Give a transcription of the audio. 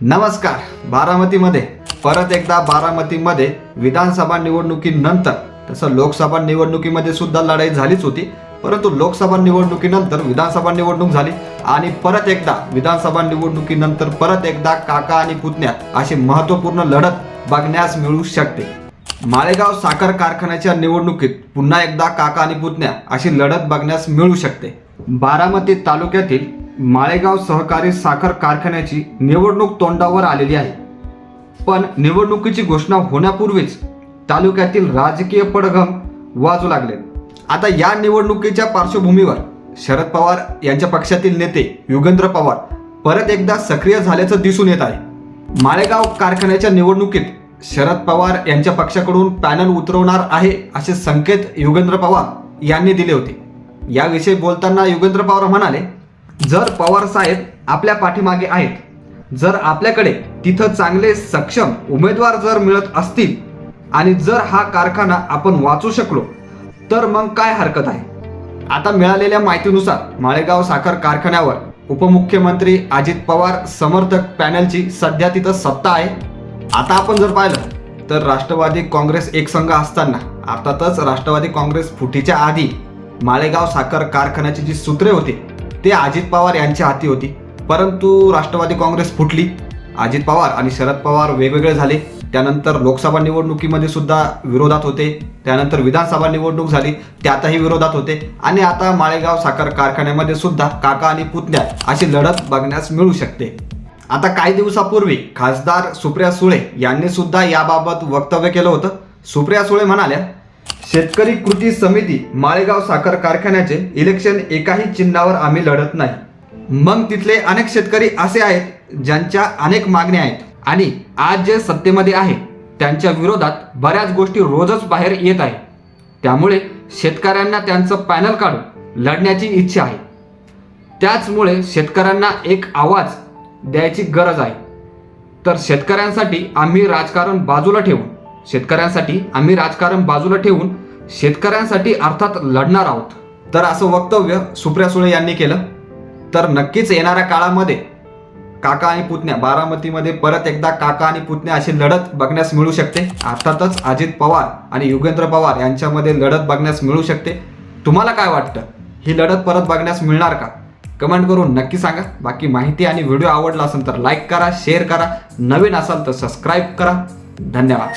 नमस्कार. बारामतीमध्ये परत एकदा बारामतीमध्ये विधानसभा निवडणुकीनंतर तसं लोकसभा निवडणुकीमध्ये सुद्धा लढाई झालीच होती परंतु लोकसभा निवडणुकीनंतर विधानसभा निवडणूक झाली आणि परत एकदा विधानसभा निवडणुकीनंतर परत एकदा काका आणि पुतण्या अशी महत्त्वपूर्ण लढत बघण्यास मिळू शकते. माळेगाव साखर कारखान्याच्या निवडणुकीत पुन्हा एकदा काका आणि पुतण्या अशी लढत बघण्यास मिळू शकते. बारामती तालुक्यातील माळेगाव सहकारी साखर कारखान्याची निवडणूक तोंडावर आलेली आहे. पण निवडणुकीची घोषणा होण्यापूर्वीच तालुक्यातील राजकीय पडघम वाजू लागले. आता या निवडणुकीच्या पार्श्वभूमीवर शरद पवार यांच्या पक्षातील नेते युगेंद्र पवार परत एकदा सक्रिय झाल्याचं दिसून येत आहे. माळेगाव कारखान्याच्या निवडणुकीत शरद पवार यांच्या पक्षाकडून पॅनल उतरवणार आहे असे संकेत युगेंद्र पवार यांनी दिले होते. याविषयी बोलताना युगेंद्र पवार म्हणाले जर पवार साहेब आपल्या पाठीमागे आहेत जर आपल्याकडे तिथं चांगले सक्षम उमेदवार जर मिळत असतील आणि जर हा कारखाना आपण वाचू शकलो तर मग काय हरकत आहे? आता मिळालेल्या माहितीनुसार माळेगाव साखर कारखान्यावर उपमुख्यमंत्री अजित पवार समर्थक पॅनलची सध्या तिथं सत्ता आहे. आता आपण जर पाहिलं तर राष्ट्रवादी काँग्रेस एक संघ असताना अर्थातच राष्ट्रवादी काँग्रेस फुटीच्या आधी माळेगाव साखर कारखान्याची जी सूत्रे होती ते अजित पवार यांच्या हाती होती. परंतु राष्ट्रवादी काँग्रेस फुटली. अजित पवार आणि शरद पवार वेगवेगळे झाले. त्यानंतर लोकसभा निवडणुकीमध्ये सुद्धा विरोधात होते. त्यानंतर विधानसभा निवडणूक झाली. त्यातही विरोधात होते. आणि आता माळेगाव साखर कारखान्यामध्ये सुद्धा काका आणि पुतण्या अशी लढत बघण्यास मिळू शकते. आता काही दिवसापूर्वी खासदार सुप्रिया सुळे यांनी सुद्धा याबाबत वक्तव्य केलं होतं. सुप्रिया सुळे म्हणाल्या शेतकरी कृती समिती माळेगाव साखर कारखान्याचे इलेक्शन एकाही चिन्हावर आम्ही लढत नाही. मग तिथले अनेक शेतकरी असे आहेत ज्यांच्या अनेक मागण्या आहेत. आणि आज जे सत्तेमध्ये आहे त्यांच्या विरोधात बऱ्याच गोष्टी रोजच बाहेर येत आहे. त्यामुळे शेतकऱ्यांना त्यांचं पॅनल काढून लढण्याची इच्छा आहे. त्याचमुळे शेतकऱ्यांना एक आवाज द्यायची गरज आहे. तर शेतकऱ्यांसाठी आम्ही राजकारण बाजूला ठेवून शेतकऱ्यांसाठी आम्ही राजकारण बाजूला ठेवून शेतकऱ्यांसाठी अर्थात लढणार आहोत. तर असं वक्तव्य सुप्रिया सुळे यांनी केलं. तर नक्कीच येणाऱ्या काळामध्ये काका आणि पुतण्या बारामतीमध्ये परत एकदा काका आणि पुतण्या अशी लढत बघण्यास मिळू शकते. अर्थातच अजित पवार आणि युगेंद्र पवार यांच्यामध्ये लढत बघण्यास मिळू शकते. तुम्हाला काय वाटतं? ही लढत परत बघण्यास मिळणार का? कमेंट करून नक्की सांगा. बाकी माहिती आणि व्हिडिओ आवडला असेल तर लाईक करा शेअर करा. नवीन असाल तर सबस्क्राईब करा. धन्यवाद.